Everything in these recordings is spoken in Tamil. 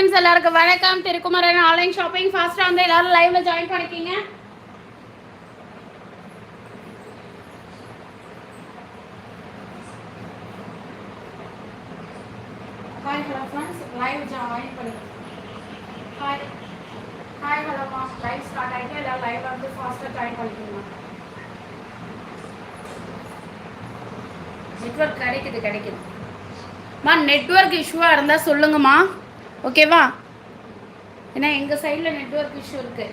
ஃப்ரெண்ட்ஸ் எல்லாருக்கும் வணக்கம். திருக்குமரன் ஆன்லைன் ஷாப்பிங் ஃபாஸ்ட்டாக வந்து எல்லாரும் லைவ்ல ஜாயின் பண்ணிக்கிங்க hi hello friends live join பண்ணுங்க. ஹாய் ஹாய் ஹலோமா லைவ் ஸ்டார்ட் ஆகிட்டு எல்லாரும் லைவ்ல வந்து ஃபாஸ்ட்டாக ஜாயின் பண்ணிக்கிங்க. நெட்வொர்க் கிடைக்குது கிடைக்குது. மா நெட்வொர்க் இஷ்யூவாக இருந்தால் சொல்லுங்கம்மா ஓகேவா ஏன்னா எங்கள் சைடில் நெட்ஒர்க் இஷ்யூ இருக்கு.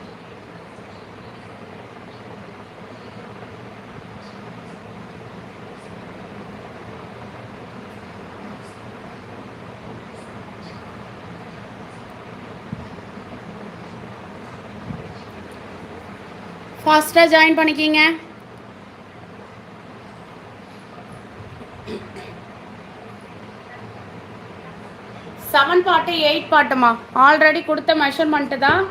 ஃபாஸ்ட்டாக ஜாயின் பண்ணிக்கிங்க. பாட்டு எயிட் பாட்டுமா? ஆல்ரெடி கொடுத்த மெஷர்மெண்ட்டு தான்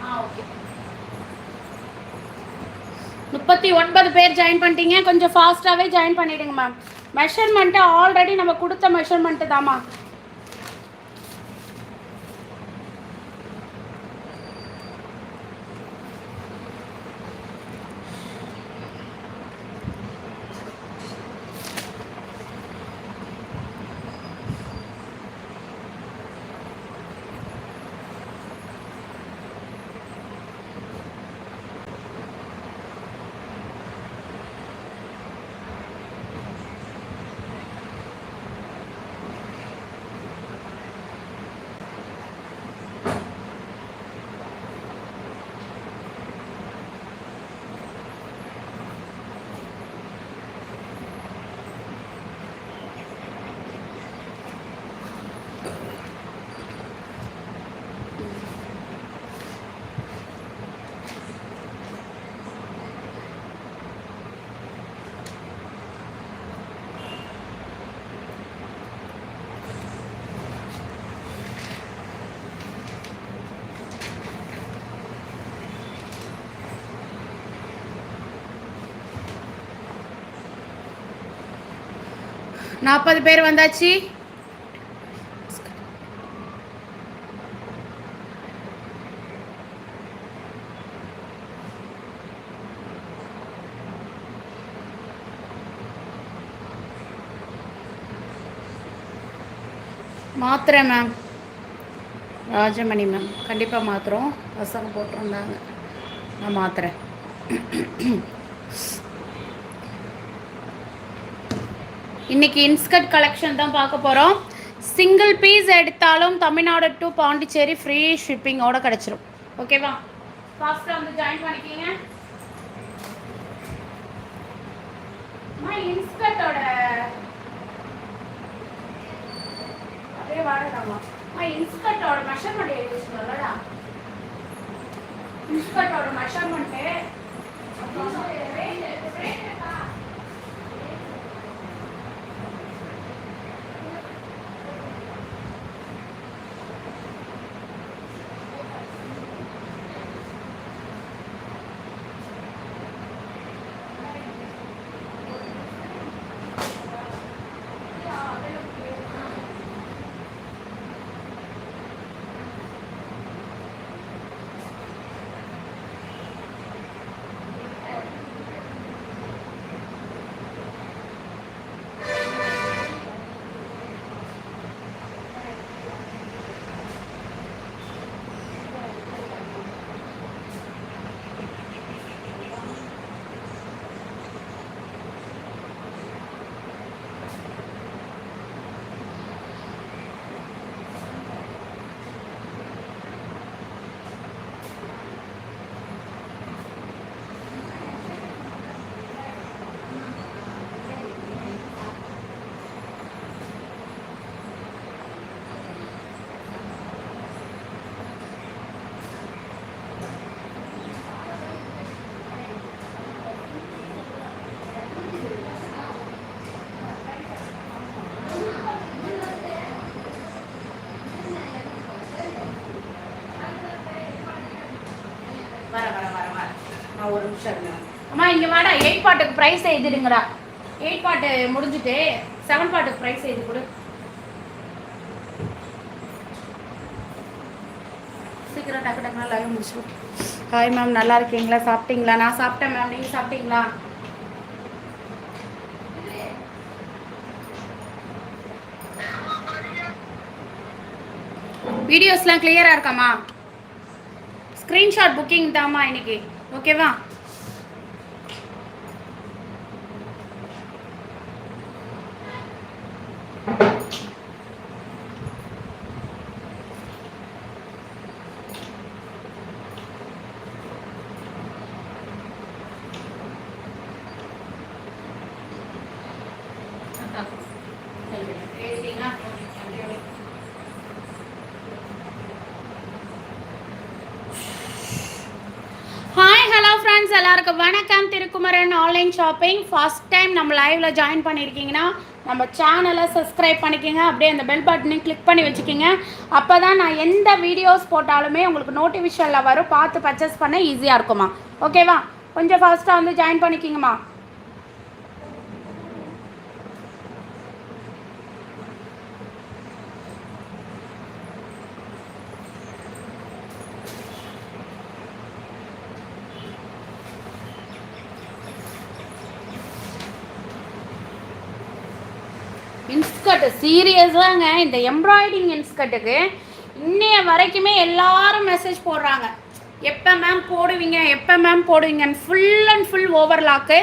ஆ ஓகே முப்பத்தி ஒன்பது பேர் ஜாயின் பண்ணிட்டீங்க. கொஞ்சம் ஃபாஸ்ட்டாகவே ஜாயின் பண்ணிவிடுங்க மேம் மெஷர்மெண்ட்டு ஆல்ரெடி நம்ம கொடுத்த மெஷர்மெண்ட்டு தாம்மா. நாற்பது பேர் வந்தாச்சு. மாத்துறேன் மேம் ராஜமணி மேம் கண்டிப்பாக மாத்திரம் பசங்க போட்டிருந்தாங்க. நான் மாத்துறேன். இன்னைக்கு இன்ஸ்கர்ட் கலெக்ஷன் தான் பார்க்க போகிறோம் சிங்கிள் பீஸ் எடுத்தாலும் தமிழ்நாடு டு பாண்டிச்சேரி ஃப்ரீ ஷிப்பிங்கோட கிடச்சிரும். ஓகேவா ஃபாஸ்ட்டாக வந்து ஜாயின் பண்ணிக்கிங்க. அம்மா இன்ஸ்கர்ட்டோட அப்படியே வாடகாமா இன்ஸ்கர்ட்டோட மெஷர்மெண்ட் எழுதி வச்சுக்கோங்களா இன்ஸ்கர்ட்டோட மெஷர்மெண்ட்டு ஒரு நிமிஷம் இருங்க. அம்மா இங்கே வாடா எயிட் பாட்டுக்கு ப்ரைஸ் எழுதிடுங்கடா. எயிட் பாட்டு முடிஞ்சுட்டு செவன் பாட்டுக்கு ப்ரைஸ் எழுதி கொடு. சீக்கிரம் டக்கு டக்குனா லைவ் முடிச்சிடும் ஹாய் மேம் நல்லா இருக்கீங்களா? சாப்பிட்டீங்களா? நான் சாப்பிட்டேன் மேம் நீங்கள் சாப்பிட்டீங்களா? வீடியோஸ்லாம் கிளியராக இருக்காம்மா ஸ்க்ரீன்ஷாட் புக்கிங் தாம்மா இன்னைக்கு. ஓகேவா ஹாய் ஹலோ உங்களுக்கு வணக்கம். Thirukumaran online shopping first time நம்ம லைவ்ல ஜாயின் பண்ணியிருக்கீங்கன்னா நம்ம சேனலை சப்ஸ்கிரைப் பண்ணிக்கோங்க. அப்படியே அந்த பெல் பட்டனையும் கிளிக் பண்ணி வச்சுக்கோங்க. அப்போ தான் நான் எந்த வீடியோஸ் போட்டாலுமே உங்களுக்கு நோட்டிஃபிகேஷனில் வரும். பார்த்து பர்ச்சேஸ் பண்ண ஈஸியாக இருக்குமா ஓகேவா கொஞ்சம் ஃபாஸ்ட்டாக வந்து ஜாயின் பண்ணிக்கிங்கம்மா. ஸ்கர்ட்டு சீரியஸாங்க இந்த எம்ப்ராய்டிங் இன்ஸ்கர்ட்டுக்கு இன்னைய வரைக்குமே எல்லாரும் மெசேஜ் போடுறாங்க. எப்போ மேம் போடுவீங்க? எப்போ ma'am போடுவீங்கன்னு? Full and full overlock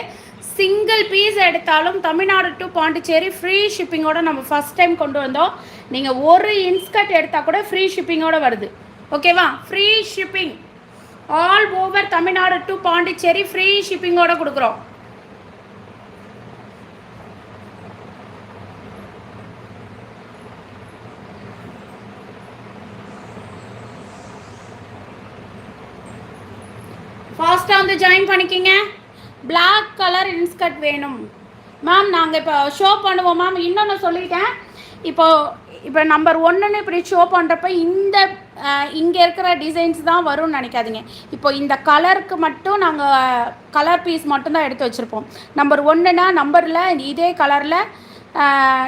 single piece எடுத்தாலும் தமிழ்நாடு டு பாண்டிச்சேரி ஃப்ரீ ஷிப்பிங்கோட நம்ம ஃபஸ்ட் டைம் கொண்டு வந்தோம். நீங்கள் ஒரு இன்ஸ்கர்ட் எடுத்தால் கூட ஃப்ரீ ஷிப்பிங்கோட வருது. ஓகேவா free shipping all over Tamil Nadu to Pondicherry free ஷிப்பிங்கோட கொடுக்குறோம். ஃபாஸ்ட்டாக வந்து ஜாயின் பண்ணிக்கிங்க. பிளாக் கலர் இன்ஸ்கர்ட் வேணும். மேம் நாங்கள் இப்போ ஷோ பண்ணுவோம் மேம் இன்னொன்று சொல்லிட்டேன். இப்போ இப்போ நம்பர் ஒன்றுன்னு இப்படி ஷோ பண்ணுறப்ப இந்த இங்கே இருக்கிற டிசைன்ஸ் தான் வரும்னு நினைக்காதீங்க. இப்போ இந்த கலருக்கு மட்டும் நாங்கள் கலர் பீஸ் மட்டும்தான் எடுத்து வச்சுருப்போம். நம்பர் ஒன்றுனா நம்பரில் இதே கலரில்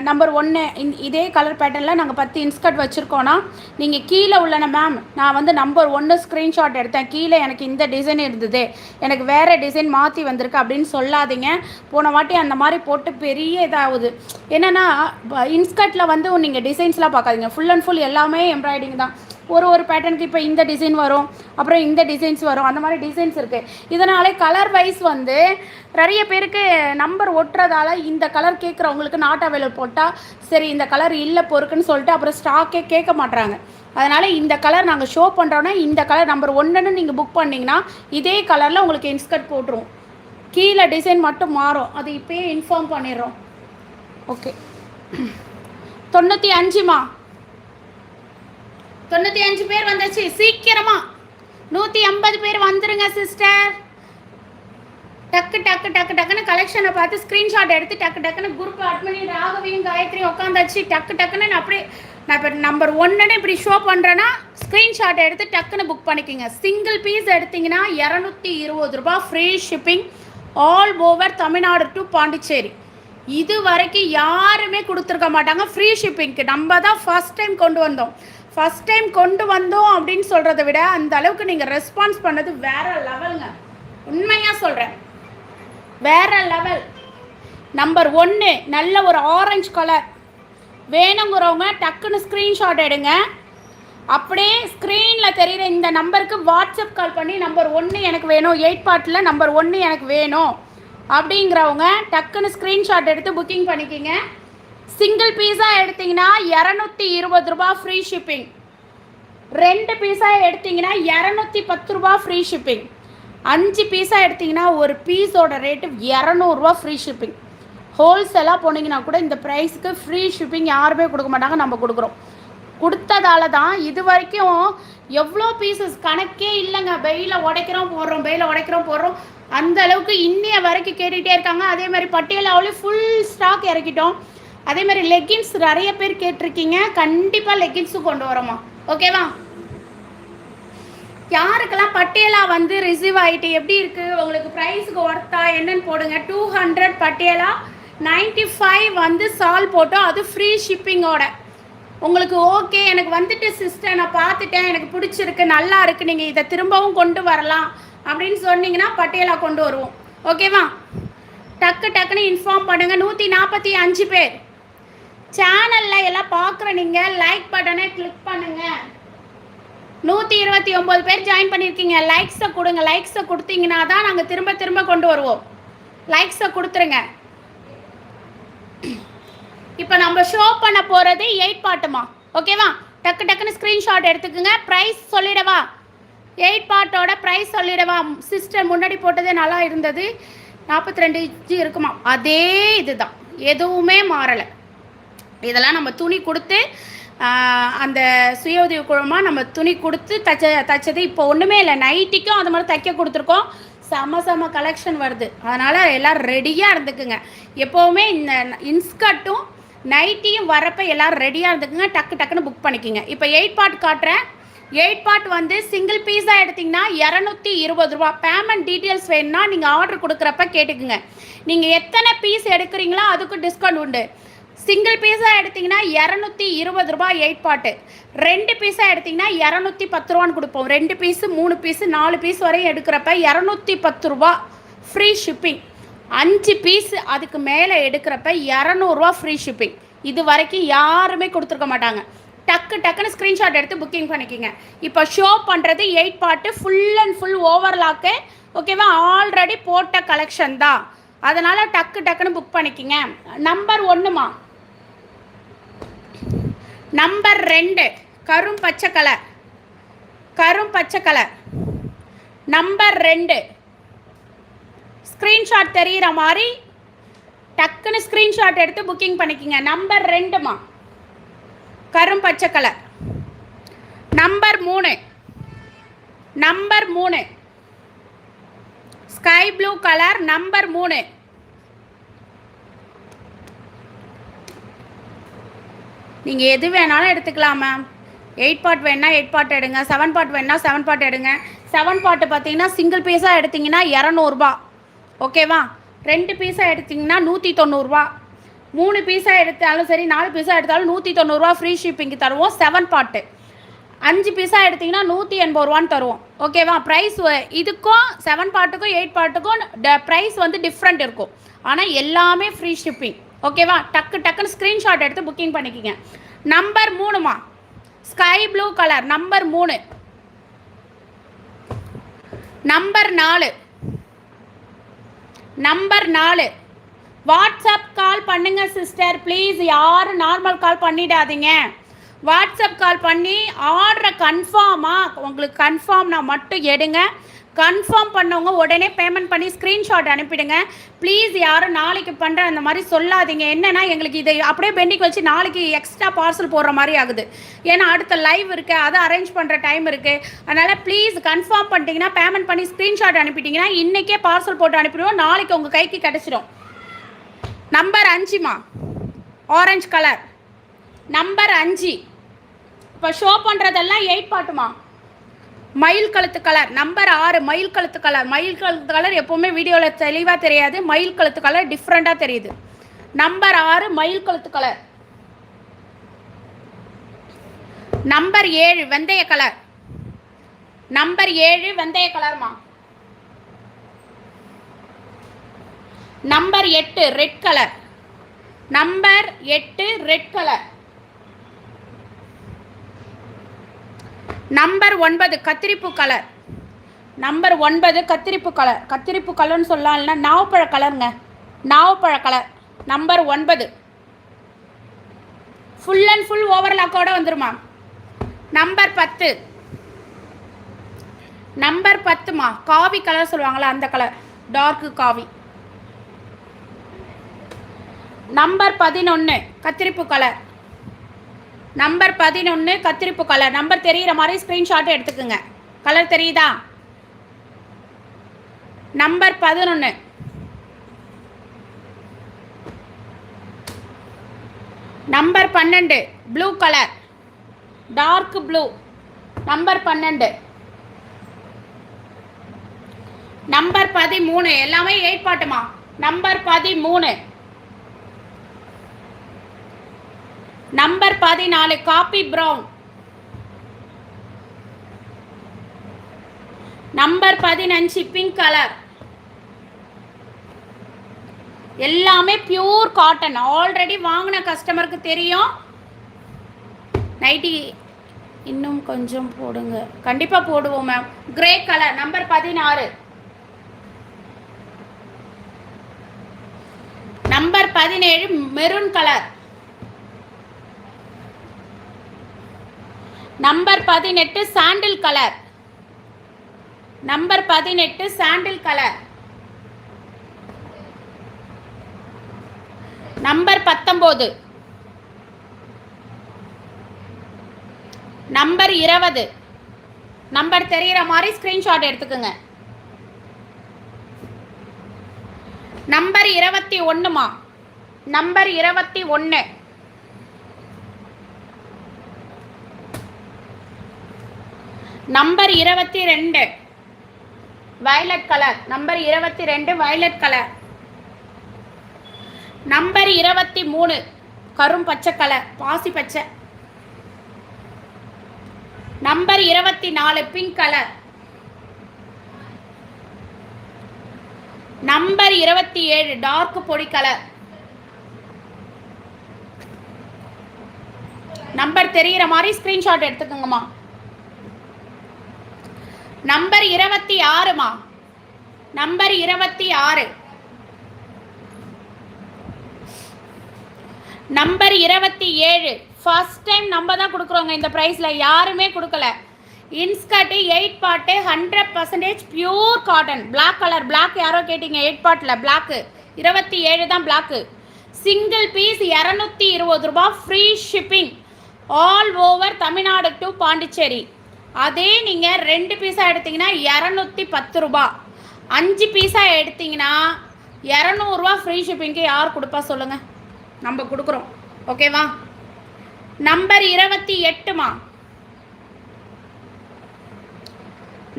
நம்பர் ஒன்று இதே கலர் பேட்டர்னில் நாங்கள் பத்து இன்ஸ்கர்ட் வச்சுருக்கோன்னா நீங்கள் கீழே உள்ளன மேம் நான் வந்து நம்பர் ஒன்று ஸ்க்ரீன்ஷாட் எடுத்தேன். கீழே எனக்கு இந்த டிசைன் இருந்தது. எனக்கு வேறு டிசைன் மாற்றி வந்திருக்கு அப்படின்னு சொல்லாதீங்க. போன வாட்டி அந்த மாதிரி போட்டு பெரிய இதாகுது. என்னென்னா இன்ஸ்கர்ட்டில் வந்து நீங்கள் டிசைன்ஸ்லாம் பார்க்காதீங்க. ஃபுல் அண்ட் ஃபுல் எல்லாமே எம்ப்ராய்டிங் தான். ஒரு ஒரு பேட்டர்னுக்கு இப்போ இந்த டிசைன் வரும் அப்புறம் இந்த டிசைன்ஸ் வரும் அந்த மாதிரி டிசைன்ஸ் இருக்குது இதனாலே கலர் வைஸ் வந்து நிறைய பேருக்கு நம்பர் ஒட்டுறதால இந்த கலர் கேட்குறவங்களுக்கு நாட் அவைலபிள் போட்டால் சரி இந்த கலர் இல்லை பொறுக்குன்னு சொல்லிட்டு அப்புறம் ஸ்டாக்கே கேட்க மாட்டுறாங்க அதனால் இந்த கலர் நாங்கள் ஷோ பண்ணுறோன்னா இந்த கலர் நம்பர் ஒன்றுன்னு நீங்கள் புக் பண்ணிங்கன்னா இதே கலரில் உங்களுக்கு இன்ஸ்கர்ட் போட்டுருவோம் கீழே டிசைன் மட்டும் மாறும். அது இப்போயே இன்ஃபார்ம் பண்ணிடுறோம். ஓகே தொண்ணூற்றி அஞ்சுமா? தொண்ணூற்றி அஞ்சு பேர் வந்துச்சு சீக்கிரமாக நூற்றி ஐம்பது பேர் வந்துருங்க சிஸ்டர் டக்கு டக்கு டக்கு டக்குன்னு கலெக்ஷனை பார்த்து ஸ்க்ரீன்ஷாட் எடுத்து டக்கு டக்குன்னு குரூப் அட்மினி ராகவியும் காயத்ரியும் உட்காந்தாச்சு டக்கு டக்குன்னு நான் அப்படியே நான் இப்போ நம்பர் ஒன்றுன்னு இப்படி ஷோ பண்ணுறேன்னா ஸ்க்ரீன்ஷாட் எடுத்து டக்குன்னு புக் பண்ணிக்கோங்க. சிங்கிள் பீஸ் எடுத்தீங்கன்னா இரநூத்தி இருபது ரூபா free shipping all over Tamil Nadu to Pondicherry. இது வரைக்கும் யாருமே கொடுத்துருக்க மாட்டாங்க. ஃப்ரீ ஷிப்பிங்க்கு நம்ம தான் ஃபஸ்ட் டைம் கொண்டு வந்தோம். ஃபஸ்ட் டைம் கொண்டு வந்தோம் அப்படின்னு சொல்கிறத விட அந்த அளவுக்கு நீங்கள் ரெஸ்பான்ஸ் பண்ணது வேற லெவலுங்க உண்மையாக சொல்கிறேன் வேற லெவல் நம்பர் ஒன்று நல்ல ஒரு ஆரஞ்சு கலர் வேணுங்கிறவங்க டக்குன்னு ஸ்க்ரீன்ஷாட் எடுங்க. அப்படியே ஸ்க்ரீனில் தெரிகிற இந்த நம்பருக்கு வாட்ஸ்அப் கால் பண்ணி நம்பர் ஒன்று எனக்கு வேணும் எயிட் பார்ட்டில் நம்பர் ஒன்று எனக்கு வேணும். அப்படிங்கிறவங்க டக்குன்னு ஸ்க்ரீன்ஷாட் எடுத்து புக்கிங் பண்ணிக்கிங்க. சிங்கிள் பீஸா எடுத்தீங்கன்னா இரநூத்தி இருபது ரூபா ஃப்ரீ ஷிப்பிங் ரெண்டு பீஸாக எடுத்தீங்கன்னா இரநூத்தி பத்து ரூபா ஃப்ரீ ஷிப்பிங் அஞ்சு பீஸாக எடுத்தீங்கன்னா ஒரு பீஸோட ரேட்டு இரநூறுவா ஃப்ரீ ஷிப்பிங் ஹோல்சேலாக போனீங்கன்னா கூட இந்த ப்ரைஸுக்கு ஃப்ரீ ஷிப்பிங் யாருமே கொடுக்க மாட்டாங்க நம்ம கொடுக்குறோம். கொடுத்ததால தான் இது வரைக்கும் எவ்வளோ பீசஸ் கணக்கே இல்லைங்க. வெயில உடைக்கிறோம் போடுறோம் வெயில உடைக்கிறோம் போடுறோம். அந்த அளவுக்கு இன்னைய வரைக்கும் கேட்டுகிட்டே இருக்காங்க. அதே மாதிரி பட்டியலாவிலே ஃபுல் ஸ்டாக் இறக்கிட்டோம். அதே மாதிரி லெக்கின்ஸ் நிறைய பேர் கேட்டிருக்கீங்க. கண்டிப்பாக லெக்கின்ஸும் கொண்டு வரோமா. ஓகேவா யாருக்கெல்லாம் பட்டியலா வந்து ரிசீவ் ஆகிட்டு எப்படி இருக்குது உங்களுக்கு ப்ரைஸுக்கு ஒர்த்தா என்னன்னு போடுங்க. டூ ஹண்ட்ரட் பட்டியலா நைன்ட்டி ஃபைவ் வந்து சால் போட்டோம். அது ஃப்ரீ ஷிப்பிங்கோட உங்களுக்கு ஓகே எனக்கு வந்துட்டு சிஸ்டர் நான் பார்த்துட்டேன். எனக்கு பிடிச்சிருக்கு நல்லா இருக்குது நீங்கள் இதை திரும்பவும் கொண்டு வரலாம் அப்படின்னு சொன்னீங்கன்னா பட்டியலா கொண்டு வருவோம். ஓகேவா டக்கு டக்குன்னு இன்ஃபார்ம் பண்ணுங்கள் நூற்றி நாற்பத்தி அஞ்சு பேர். சேனலில் எல்லாம் பார்க்குற நீங்கள் லைக் பட்டனை கிளிக் பண்ணுங்கள் நூற்றி இருபத்தி ஒம்பது பேர் ஜாயின் பண்ணியிருக்கீங்க லைக்ஸை கொடுங்க. லைக்ஸை கொடுத்தீங்கன்னா தான் நாங்கள் திரும்ப திரும்ப கொண்டு வருவோம். லைக்ஸை கொடுத்துருங்க. இப்போ நம்ம ஷோ பண்ண போகிறது எயிட் பாட்டுமா ஓகேவா டக்கு டக்குன்னு ஸ்க்ரீன்ஷாட் எடுத்துக்கோங்க. ப்ரைஸ் சொல்லிடவா? எயிட் பாட்டோட ப்ரைஸ் சொல்லிடவா? சிஸ்டர் முன்னாடி போட்டதே நல்லா இருந்தது. நாற்பத்தி ரெண்டு இன்ச்சு இருக்குமா? அதே இதுதான். எதுவுமே மாறலை. இதெல்லாம் நம்ம துணி கொடுத்து அந்த சுய உதவி குழுமா நம்ம துணி கொடுத்து தச்ச தச்சது. இப்போ ஒன்றுமே இல்லை. நைட்டிக்கும் அது மாதிரி தைக்க கொடுத்துருக்கோம். செம செம கலெக்ஷன் வருது. அதனால் எல்லோரும் ரெடியாக இருந்துக்குங்க. எப்போவுமே இந்த இன்ஸ்கர்ட்டும் நைட்டியும் வரப்போ எல்லோரும் ரெடியாக இருந்துக்குங்க. டக்கு டக்குன்னு புக் பண்ணிக்கோங்க. இப்போ எயிட் பார்ட் காட்டுறேன். எயிட் பார்ட் வந்து சிங்கிள் பீஸாக எடுத்திங்கன்னா இரநூத்தி இருபது ரூபா. பேமெண்ட் டீட்டெயில்ஸ் வேணும்னா நீங்கள் ஆர்டர் கொடுக்குறப்ப கேட்டுக்குங்க. நீங்கள் எத்தனை பீஸ் எடுக்கிறீங்களோ அதுக்கு டிஸ்கவுண்ட் உண்டு. சிங்கிள் பீஸாக எடுத்திங்கன்னா இரநூத்தி இருபது ரூபா எயிட் பாட்டு ரெண்டு பீஸாக எடுத்திங்கன்னா இரநூத்தி பத்து ரூபான்னு கொடுப்போம். ரெண்டு பீஸு மூணு பீஸு நாலு பீஸ் வரையும் எடுக்கிறப்ப இரநூத்தி பத்து ரூபா ஃப்ரீ ஷிப்பிங் அஞ்சு பீஸ் அதுக்கு மேலே எடுக்கிறப்ப இரநூறுவா ஃப்ரீ ஷிப்பிங் இது வரைக்கும் யாருமே கொடுத்துருக்க மாட்டாங்க. டக்கு டக்குன்னு ஸ்க்ரீன்ஷாட் எடுத்து புக்கிங் பண்ணிக்கிங்க. இப்போ ஷோ பண்ணுறது eight part full and full overlock ஓகேவா ஆல்ரெடி போட்ட கலெக்ஷன் தான். அதனால் டக்கு டக்குன்னு புக் பண்ணிக்கிங்க. நம்பர் ஒன்றுமா நம்பர் ரெண்டு கரும் பச்சை கலர் கரும் பச்சை கலர் நம்பர் ரெண்டு ஸ்க்ரீன்ஷாட் தெரிகிற மாதிரி டக்குன்னு ஸ்க்ரீன்ஷாட் எடுத்து புக்கிங் பண்ணிக்கிங்க. நம்பர் ரெண்டுமா? கரும் பச்சை கலர் நம்பர் மூணு நம்பர் மூணு ஸ்கை ப்ளூ கலர் நம்பர் மூணு. நீங்கள் எது வேணாலும் எடுத்துக்கலாம் மேம் எயிட் பார்ட் வேணால் எயிட் பார்ட் எடுங்க. செவன் பார்ட் வேணால் செவன் பார்ட் எடுங்க. செவன் பார்ட்டு பார்த்தீங்கன்னா சிங்கிள் பீஸாக எடுத்திங்கன்னா இரநூறுபா. ஓகேவா ரெண்டு பீஸாக எடுத்திங்கன்னா நூற்றி தொண்ணூறுரூவா மூணு பீஸாக எடுத்தாலும் சரி நாலு பீஸாக எடுத்தாலும் நூற்றி தொண்ணூறுரூவா ஃப்ரீ ஷிப்பிங்க்கு தருவோம். செவன் பார்ட்டு அஞ்சு பீஸாக எடுத்திங்கன்னா நூற்றி எண்பது ரூபான்னு தருவோம். ஓகேவா ப்ரைஸ் இதுக்கும் செவன் பார்ட்டுக்கும் எயிட் பார்ட்டுக்கும் ப்ரைஸ் வந்து டிஃப்ரெண்ட் இருக்கும். ஆனால் எல்லாமே ஃப்ரீ ஷிப்பிங் ஓகேவா? டக்கு டக்குன்னு ஸ்க்ரீன்ஷாட் எடுத்து புக்கிங் பண்ணிக்கிங்க. நம்பர் மூணுமா? ஸ்கை ப்ளூ கலர் நம்பர் மூணு. நம்பர் நாலு. நம்பர் நாலு. வாட்ஸ்அப் கால் பண்ணுங்க சிஸ்டர் ப்ளீஸ் யாரும் நார்மல் கால் பண்ணிடாதீங்க. வாட்ஸ்அப் கால் பண்ணி ஆர்டரை கன்ஃபார்மாக உங்களுக்கு கன்ஃபார்ம்னா மட்டும் எடுங்க. கன்ஃபார்ம் பண்ணவங்க உடனே பேமெண்ட் பண்ணி ஸ்க்ரீன்ஷாட் அனுப்பிடுங்க. ப்ளீஸ் யாரும் நாளைக்கு பண்ணுற அந்த மாதிரி சொல்லாதீங்க. என்னென்னா எங்களுக்கு இதை அப்படியே பெண்டிங் வச்சு நாளைக்கு எக்ஸ்ட்ரா பார்சல் போடுற மாதிரி ஆகுது. ஏன்னா அடுத்த லைவ் இருக்குது அதை அரேஞ்ச் பண்ணுற டைம் இருக்குது அதனால் ப்ளீஸ் கன்ஃபார்ம் பண்ணிட்டீங்கன்னா பேமெண்ட் பண்ணி ஸ்க்ரீன்ஷாட் அனுப்பிட்டீங்கன்னா இன்றைக்கே பார்சல் போட்டு அனுப்பிடுவோம். நாளைக்கு உங்கள் கைக்கு கிடச்சிடும். நம்பர் அஞ்சுமா? ஆரஞ்ச் கலர் நம்பர் அஞ்சு. இப்போ ஷோ பண்ணுறதெல்லாம் எயிட் பாட்டுமா? மயில் கழுத்து கலர் நம்பர் ஆறு மயில் கழுத்து கலர். மயில் கழுத்து கலர் எப்போவுமே வீடியோவில் தெளிவாக தெரியாது. மயில் கழுத்து கலர் டிஃப்ரெண்ட்டாக தெரியுது. நம்பர் ஆறு மயில் கழுத்து கலர். நம்பர் ஏழு வெந்தய கலர். நம்பர் ஏழு வெந்தய கலர்மா? நம்பர் எட்டு ரெட் கலர் நம்பர் எட்டு ரெட் கலர் நம்பர் ஒன்பது கத்திரிப்பு கலர். நம்பர் ஒன்பது கத்திரிப்பு கலர். கத்திரிப்பு கலர்னு சொல்லலாம்னா நாவப்பழ கலருங்க. நாவப்பழ கலர். நம்பர் ஒன்பது. ஃபுல் அண்ட் ஃபுல் ஓவர்லாக்கோட வந்துருமா? நம்பர் பத்து. நம்பர் பத்துமா? காவி கலர் சொல்லுவாங்களா அந்த கலர். டார்க்கு காவி. நம்பர் பதினொன்று கத்திரிப்பு கலர். நம்பர் பதினொன்று கத்திரிப்பு கலர் நம்பர் தெரிகிற மாதிரி ஸ்க்ரீன்ஷாட்டை எடுத்துக்கோங்க. கலர் தெரியுதா? நம்பர் பதினொன்று நம்பர் பன்னெண்டு blue colour dark blue number பன்னெண்டு. நம்பர் பதிமூணு. எல்லாமே எயிட் பாட்டுமா நம்பர் பதிமூணு. நம்பர் பதினாலு காப்பி ப்ரௌன். நம்பர் பதினஞ்சு பிங்க் கலர். எல்லாமே பியூர் காட்டன். ஆல்ரெடி வாங்கின கஸ்டமருக்கு தெரியும். நைட்டி இன்னும் கொஞ்சம் போடுங்க. கண்டிப்பாக போடுவோம் மேம் கிரே கலர் நம்பர் பதினாறு. நம்பர் பதினேழு மெரூன் கலர் நம்பர் பதினெட்டு சாண்டில் கலர் நம்பர் பதினெட்டு சாண்டில் கலர் நம்பர் பத்தொம்போது. நம்பர் இருபது. நம்பர் தெரிகிற மாதிரி ஸ்க்ரீன்ஷாட் எடுத்துக்கோங்க. நம்பர் இருபத்தி ஒன்றுமா நம்பர் இருபத்தி ஒன்று நம்பர் இருபத்தி ரெண்டு வயலட் கலர் நம்பர் இருபத்தி ரெண்டு வயலட் கலர் நம்பர் இருபத்தி மூணு கரும் பச்சை கலர் பாசி பச்சை. நம்பர் இருபத்தி நாலு பிங்க் கலர் நம்பர் இருபத்தி ஏழு டார்க் பொடி கலர் நம்பர் தெரிகிற மாதிரி ஸ்கிரீன்ஷாட் எடுத்துக்கோங்கம்மா. நம்பர் இருபத்தி ஆறுமா நம்பர் இருபத்தி ஆறு. நம்பர் இருபத்தி ஏழு. ஃபர்ஸ்ட் டைம் நம்ம தான் கொடுக்குறோங்க இந்த ப்ரைஸில் யாருமே கொடுக்கல. Inskirt eight part hundred percentage pure cotton black colour black யாரோ கேட்டிங்க எயிட் பாட்டில் பிளாக்கு இருபத்தி ஏழு தான் பிளாக்கு சிங்கிள் பீஸ் இரநூத்தி இருபது ரூபா free shipping all over Tamil Nadu to Pondicherry அதே நீங்கள் ரெண்டு பீஸாக எடுத்தீங்கன்னா இரநூத்தி பத்து ரூபா. அஞ்சு பீஸாக எடுத்தீங்கன்னா இரநூறுவா ஃப்ரீ ஷிப்பிங்க்கு யார் கொடுப்பா சொல்லுங்கள் நம்ம கொடுக்குறோம். ஓகேவா நம்பர் இருபத்தி எட்டுமா?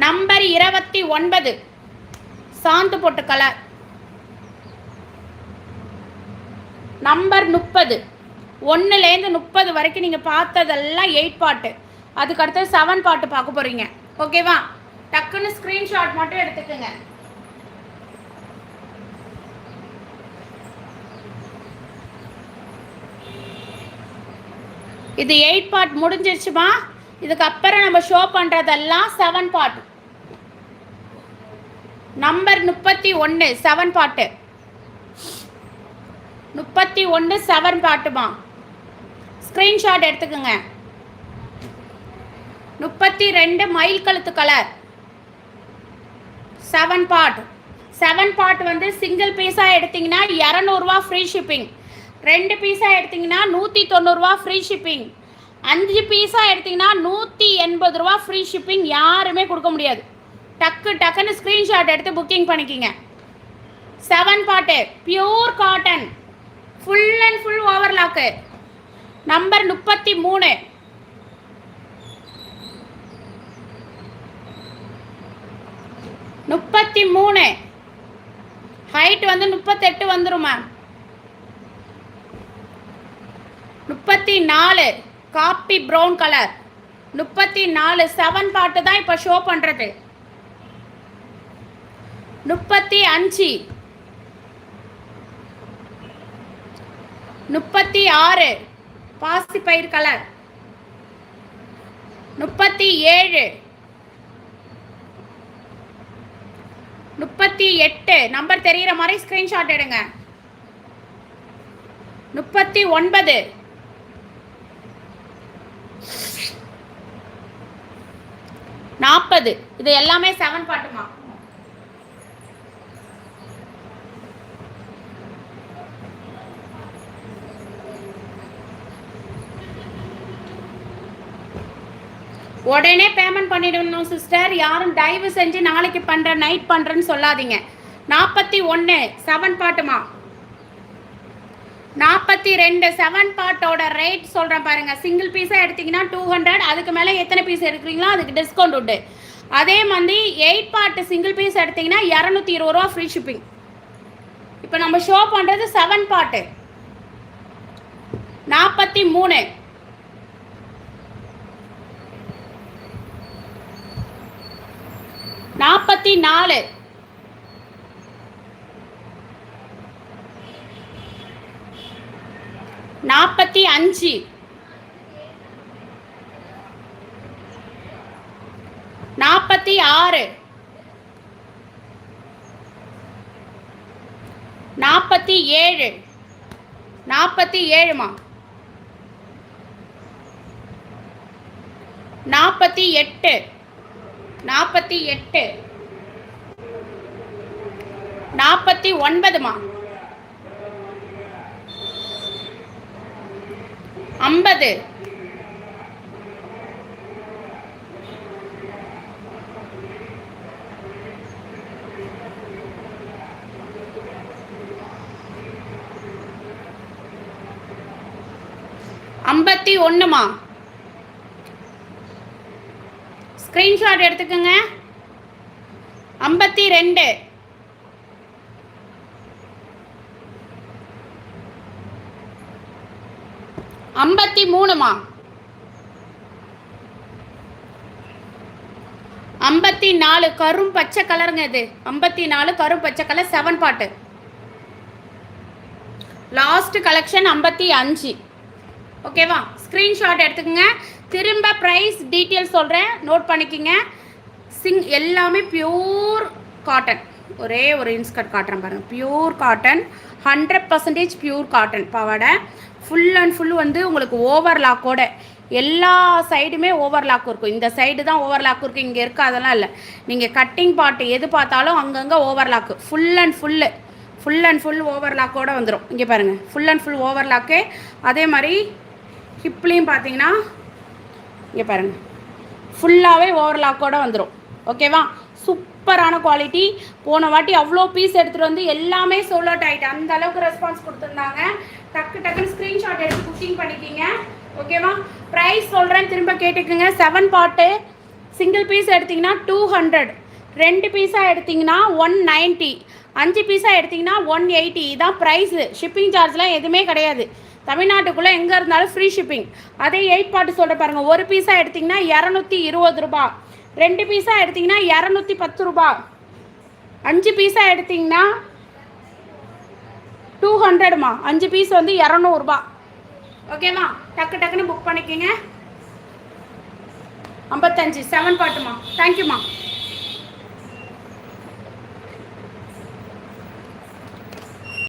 நம்பர் இருபத்தி ஒன்பது. சாந்து பொட்டு கலர் நம்பர் முப்பது. ஒன்றுலேருந்து முப்பது வரைக்கும் நீங்கள் பார்த்ததெல்லாம் எயிட் பாட்டு அதுக்கு அடுத்தது செவன் பாட்டு பார்க்க போகிறீங்க ஓகேவா டக்குன்னு ஸ்க்ரீன்ஷாட் மட்டும் எடுத்துக்கோங்க. இது எயிட் பார்ட் முடிஞ்சிருச்சுமா? இதுக்கப்புறம் நம்ம ஷோ பண்ணுறதெல்லாம் செவன் பார்ட் நம்பர் முப்பத்தி ஒன்று செவன் பாட்டு முப்பத்தி ஒன்று செவன் பாட்டுமா ஸ்க்ரீன்ஷாட் எடுத்துக்கோங்க. முப்பத்தி ரெண்டு மயில் கழுத்து colour seven part seven part வந்து சிங்கிள் பீஸாக எடுத்தீங்கன்னா இரநூறுவா ஃப்ரீ ஷிப்பிங் ரெண்டு பீஸாக எடுத்தீங்கன்னா நூற்றி தொண்ணூறுரூவா ஃப்ரீ ஷிப்பிங் அஞ்சு பீஸாக எடுத்தீங்கன்னா நூற்றி எண்பது ரூபா ஃப்ரீ ஷிப்பிங் யாருமே கொடுக்க முடியாது. டக்கு டக்குன்னு ஸ்க்ரீன்ஷாட் எடுத்து புக்கிங் பண்ணிக்கிங்க. Seven part pure cotton full and full overlock number முப்பத்தி மூணு. முப்பத்தி மூணு ஹைட் வந்து முப்பத்தெட்டு வந்துடும் மேம் முப்பத்தி நாலு காப்பி ப்ரௌன் கலர் முப்பத்தி நாலு செவன் பாட்டு தான் இப்போ ஷோ பண்ணுறது முப்பத்தி அஞ்சு முப்பத்தி ஆறு பாசி பயிர் கலர் முப்பத்தி ஏழு முப்பத்தி எட்டு. நம்பர் தெரிகிற மாதிரி ஸ்க்ரீன்ஷாட் எடுங்க. முப்பத்தி ஒன்பது. நாற்பது இது எல்லாமே செவன் பாட்டுமா? உடனே பேமெண்ட் பண்ணிடணும் சிஸ்டர் யாரும் தயவு செஞ்சு நாளைக்கு பண்ணுறேன் நைட் பண்ணுறேன்னு சொல்லாதீங்க. நாற்பத்தி ஒன்று செவன் பாட்டுமா? நாற்பத்தி ரெண்டு செவன் பாட்டோட ரேட் சொல்கிறேன் பாருங்கள் சிங்கிள் பீஸாக எடுத்தீங்கன்னா டூ ஹண்ட்ரட் அதுக்கு மேலே எத்தனை பீஸ் எடுக்கிறீங்களோ அதுக்கு டிஸ்கவுண்ட் உண்டு. அதே மாதிரி எயிட் பாட்டு சிங்கிள் பீஸ் எடுத்தீங்கன்னா இரநூத்தி இருபது ரூபா ஃப்ரீ ஷிப்பிங் இப்போ நம்ம ஷோ பண்ணுறது செவன் பார்ட்டு நாற்பத்தி மூணு. நாற்பத்தி நாலு நாற்பத்தி அஞ்சு நாற்பத்தி ஆறு நாற்பத்தி ஏழு நாற்பத்தி ஏழுமா நாற்பத்தி எட்டு நாற்பத்தி எட்டு. நாற்பத்தி ஒன்பதுமா ஐம்பது. ஐம்பத்தி ஒன்றுமா ஸ்க்ரீன்ஷாட் எடுத்துக்கோங்க. ஐம்பத்தி ரெண்டு. ஐம்பத்தி மூணுமா? ஐம்பத்தி நாலு கரும் பச்சை கலருங்க இது. ஐம்பத்தி நாலு கரும் பச்சை colour seven part last collection ஐம்பத்தி அஞ்சு. ஓகேவா ஸ்க்ரீன்ஷாட் எடுத்துக்கோங்க. திரும்ப ப்ரைஸ் டீட்டெயில் சொல்கிறேன் நோட் பண்ணிக்கோங்க. சிங் எல்லாமே பியூர் காட்டன் ஒரே ஒரு இன்ஸ்கர்ட் காட்டுறேன் பாருங்கள் pure cotton hundred percentage pure cotton பாவாடை ஃபுல் அண்ட் ஃபுல் வந்து உங்களுக்கு ஓவர்லாக்கோட எல்லா சைடுமே ஓவர்லாக் இருக்கும். இந்த சைடு தான் ஓவர்லாக் இருக்குது இங்கே இருக்குது அதெல்லாம் இல்லை. நீங்கள் கட்டிங் பாட்டு எது பார்த்தாலும் அங்கங்கே overlock full and full full and full ஓவர்லாக்கோடு வந்துடும் இங்கே பாருங்கள் ஃபுல் அண்ட் ஃபுல் ஓவர்லாக்கு அதே மாதிரி ஹிப்லேயும் பார்த்தீங்கன்னா இங்கே பாருங்கள் ஃபுல்லாகவே ஓவர்லாக்கோட வந்துடும் ஓகேவா சூப்பரான குவாலிட்டி போன வாட்டி அவ்வளோ பீஸ் எடுத்துகிட்டு வந்து எல்லாமே சோல் அவுட் ஆகிட்டு அந்த அளவுக்கு ரெஸ்பான்ஸ் கொடுத்துருந்தாங்க. டக்கு டக்குன்னு ஸ்க்ரீன்ஷாட் எடுத்து புக்கிங் பண்ணிக்கிங்க. ஓகேவா ப்ரைஸ் சொல்கிறேன் திரும்ப கேட்டுக்குங்க. செவன் பாட்டு சிங்கிள் பீஸ் எடுத்திங்கன்னா டூ ஹண்ட்ரட் ரெண்டு பீஸாக எடுத்திங்கன்னா ஒன் நைன்ட்டி அஞ்சு பீஸாக எடுத்திங்கன்னா ஒன் எயிட்டி இதான் ப்ரைஸு ஷிப்பிங் சார்ஜ்லாம் எதுவுமே கிடையாது. தமிழ்நாட்டுக்குள்ளே எங்கே இருந்தாலும் ஃப்ரீ ஷிப்பிங் அதே எயிட் பாட்டு சொல்கிற பாருங்கள் ஒரு பீஸாக எடுத்திங்கன்னா இரநூத்தி இருபது ரூபா. ரெண்டு பீஸாக எடுத்திங்கன்னா இரநூத்தி பத்து ரூபா. அஞ்சு பீஸாக எடுத்திங்கன்னா டூ ஹண்ட்ரடுமா அஞ்சு பீஸ் வந்து இரநூறுபா ஓகேவா டக்கு டக்குன்னு புக் பண்ணிக்கோங்க. ஐம்பத்தஞ்சு செவன் பாட்டுமா தேங்க்யூமா